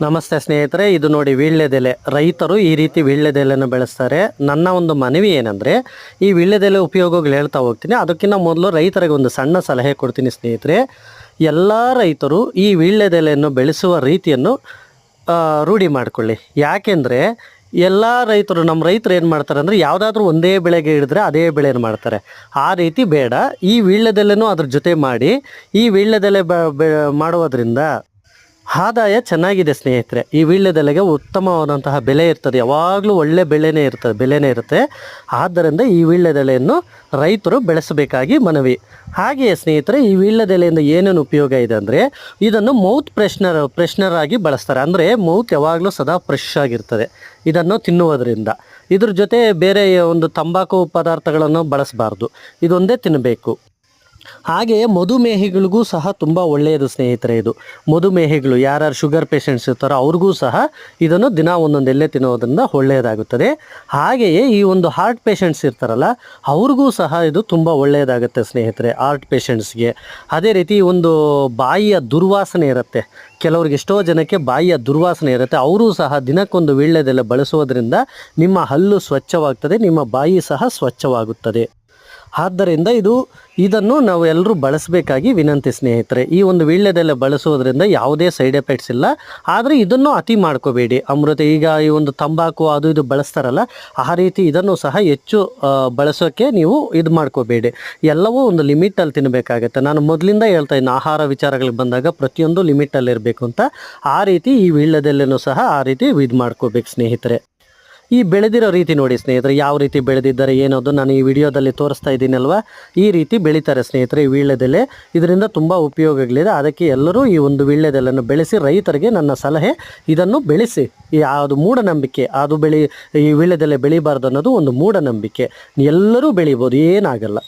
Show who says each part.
Speaker 1: ನಮಸ್ತೆ ಸ್ನೇಹಿತರೆ, ಇದು ನೋಡಿ ವೀಳ್ಯದೆಲೆ. ರೈತರು ಈ ರೀತಿ ವೀಳ್ಯದೆಲೆಯನ್ನು ಬೆಳೆಸ್ತಾರೆ. ನನ್ನ ಒಂದು ಮನವಿ ಏನಂದರೆ, ಈ ವೀಳ್ಯದೆಲೆ ಉಪಯೋಗಗಳು ಹೇಳ್ತಾ ಹೋಗ್ತೀನಿ. ಅದಕ್ಕಿಂತ ಮೊದಲು ರೈತರಿಗೆ ಒಂದು ಸಣ್ಣ ಸಲಹೆ ಕೊಡ್ತೀನಿ ಸ್ನೇಹಿತರೆ. ಎಲ್ಲ ರೈತರು ಈ ವೀಳ್ಯದೆಲೆಯನ್ನು ಬೆಳೆಸುವ ರೀತಿಯನ್ನು ರೂಢಿ ಮಾಡಿಕೊಳ್ಳಿ. ಯಾಕೆಂದರೆ, ಎಲ್ಲ ರೈತರು, ನಮ್ಮ ರೈತರು ಏನು ಮಾಡ್ತಾರೆ ಅಂದರೆ, ಯಾವುದಾದ್ರೂ ಒಂದೇ ಬೆಳೆಗೆ ಹಿಡಿದ್ರೆ ಅದೇ ಬೆಳೆಯನ್ನು ಮಾಡ್ತಾರೆ. ಆ ರೀತಿ ಬೇಡ. ಈ ವೀಳ್ಯದೆಲೆನೂ ಅದ್ರ ಜೊತೆ ಮಾಡಿ, ಈ ವೀಳ್ಯದೆಲೆ ಬೆ- ಮಾಡುವುದರಿಂದ ಆದಾಯ ಚೆನ್ನಾಗಿದೆ ಸ್ನೇಹಿತರೆ. ಈ ವೀಳ್ಯದೆಲೆಗೆ ಉತ್ತಮವಾದಂತಹ ಬೆಲೆ ಇರ್ತದೆ. ಯಾವಾಗಲೂ ಒಳ್ಳೆ ಬೆಲೆನೇ ಇರ್ತದೆ, ಬೆಲೆನೇ ಇರುತ್ತೆ. ಆದ್ದರಿಂದ ಈ ವೀಳ್ಯದೆಲೆಯನ್ನು ರೈತರು ಬೆಳೆಸಬೇಕಾಗಿ ಮನವಿ. ಹಾಗೆಯೇ ಸ್ನೇಹಿತರೆ, ಈ ವೀಳ್ಯದೆಲೆಯಿಂದ ಏನೇನು ಉಪಯೋಗ ಇದೆ ಅಂದರೆ, ಇದನ್ನು ಮೌತ್ ಫ್ರೆಶ್ನರ್ ಫ್ರೆಶ್ನರ್ ಆಗಿ ಬಳಸ್ತಾರೆ. ಅಂದರೆ ಮೌತ್ ಯಾವಾಗಲೂ ಸದಾ ಫ್ರೆಶ್ ಆಗಿರ್ತದೆ. ಇದನ್ನು ತಿನ್ನುವುದರಿಂದ. ಇದ್ರ ಜೊತೆ ಬೇರೆ ಒಂದು ತಂಬಾಕು ಪದಾರ್ಥಗಳನ್ನು ಬಳಸಬಾರ್ದು. ಇದೊಂದೇ ತಿನ್ನಬೇಕು ಹಾಗೆಯೇ ಮಧುಮೇಹಿಗಳಿಗೂ ಸಹ ತುಂಬ ಒಳ್ಳೆಯದು ಸ್ನೇಹಿತರೆ ಇದು. ಮಧುಮೇಹಿಗಳು ಯಾರ್ಯಾರು ಶುಗರ್ ಪೇಷಂಟ್ಸ್ ಇರ್ತಾರೋ ಅವ್ರಿಗೂ ಸಹ ಇದನ್ನು ದಿನ ಒಂದೊಂದು ಎಲ್ಲೇ ತಿನ್ನೋದ್ರಿಂದ ಒಳ್ಳೆಯದಾಗುತ್ತದೆ. ಹಾಗೆಯೇ ಈ ಒಂದು ಹಾರ್ಟ್ ಪೇಷಂಟ್ಸ್ ಇರ್ತಾರಲ್ಲ, ಅವ್ರಿಗೂ ಸಹ ಇದು ತುಂಬ ಒಳ್ಳೆಯದಾಗುತ್ತೆ ಸ್ನೇಹಿತರೆ ಹಾರ್ಟ್ ಪೇಷಂಟ್ಸ್ಗೆ ಅದೇ ರೀತಿ ಒಂದು ಬಾಯಿಯ ದುರ್ವಾಸನೆ ಇರುತ್ತೆ. ಕೆಲವ್ರಿಗೆ ಎಷ್ಟೋ ಜನಕ್ಕೆ ಬಾಯಿಯ ದುರ್ವಾಸನೆ ಇರುತ್ತೆ. ಅವರು ಸಹ ದಿನಕ್ಕೊಂದು ವೀಳ್ಯದೆಲ್ಲ ಬಳಸೋದ್ರಿಂದ ನಿಮ್ಮ ಹಲ್ಲು ಸ್ವಚ್ಛವಾಗ್ತದೆ, ನಿಮ್ಮ ಬಾಯಿ ಸಹ ಸ್ವಚ್ಛವಾಗುತ್ತದೆ. ಆದ್ದರಿಂದ ಇದು, ಇದನ್ನು ನಾವು ಎಲ್ಲರೂ ಬಳಸಬೇಕಾಗಿ ವಿನಂತಿ ಸ್ನೇಹಿತರೆ. ಈ ಒಂದು ವೀಳ್ಯದೆಲೆ ಬಳಸೋದ್ರಿಂದ ಯಾವುದೇ ಸೈಡ್ ಎಫೆಕ್ಟ್ಸ್ ಇಲ್ಲ. ಆದರೆ ಇದನ್ನು ಅತಿ ಮಾಡ್ಕೋಬೇಡಿ. ಅಮೃತ, ಈಗ ಈ ಒಂದು ತಂಬಾಕು ಅದು ಇದು ಬಳಸ್ತಾರಲ್ಲ, ಆ ರೀತಿ ಇದನ್ನು ಸಹ ಹೆಚ್ಚು ಬಳಸೋಕ್ಕೆ ನೀವು ಇದು ಮಾಡ್ಕೋಬೇಡಿ. ಎಲ್ಲವೂ ಒಂದು ಲಿಮಿಟಲ್ಲಿ ತಿನ್ನಬೇಕಾಗತ್ತೆ ನಾನು ಮೊದಲಿಂದ ಹೇಳ್ತಾ ಇದ್ದೀನಿ ಆಹಾರ ವಿಚಾರಗಳಿಗೆ ಬಂದಾಗ ಪ್ರತಿಯೊಂದು ಲಿಮಿಟಲ್ಲಿರಬೇಕು ಅಂತ. ಆ ರೀತಿ ಈ ವೀಳ್ಯದೆಲೆನೂ ಸಹ ಆ ರೀತಿ ಇದು ಮಾಡ್ಕೋಬೇಕು ಸ್ನೇಹಿತರೆ. ಈ ಬೆಳೆದಿರೋ ರೀತಿ ನೋಡಿ ಸ್ನೇಹಿತರೆ, ಯಾವ ರೀತಿ ಬೆಳೆದಿದ್ದಾರೆ, ಏನೋದು ನಾನು ಈ ವಿಡಿಯೋದಲ್ಲಿ ತೋರಿಸ್ತಾ ಇದ್ದೀನಲ್ವ? ಈ ರೀತಿ ಬೆಳೀತಾರೆ ಸ್ನೇಹಿತರೆ ಈ ವೀಳ್ಯದೆಲೆ. ಇದರಿಂದ ತುಂಬ ಉಪಯೋಗಗಳಿದೆ. ಅದಕ್ಕೆ ಎಲ್ಲರೂ ಈ ಒಂದು ವೀಳ್ಯದೆಲೆಯನ್ನು ಬೆಳೆಸಿ, ರೈತರಿಗೆ ನನ್ನ ಸಲಹೆ, ಇದನ್ನು ಬೆಳೆಸಿ. ಯಾವುದು ಮೂಢನಂಬಿಕೆ, ಅದು ಬೆಳಿ, ಈ ವೀಳ್ಯದೆಲೆ ಬೆಳಿಬಾರ್ದು ಅನ್ನೋದು ಒಂದು ಮೂಢನಂಬಿಕೆ. ಎಲ್ಲರೂ ಬೆಳಿಬೋದು, ಏನಾಗಲ್ಲ.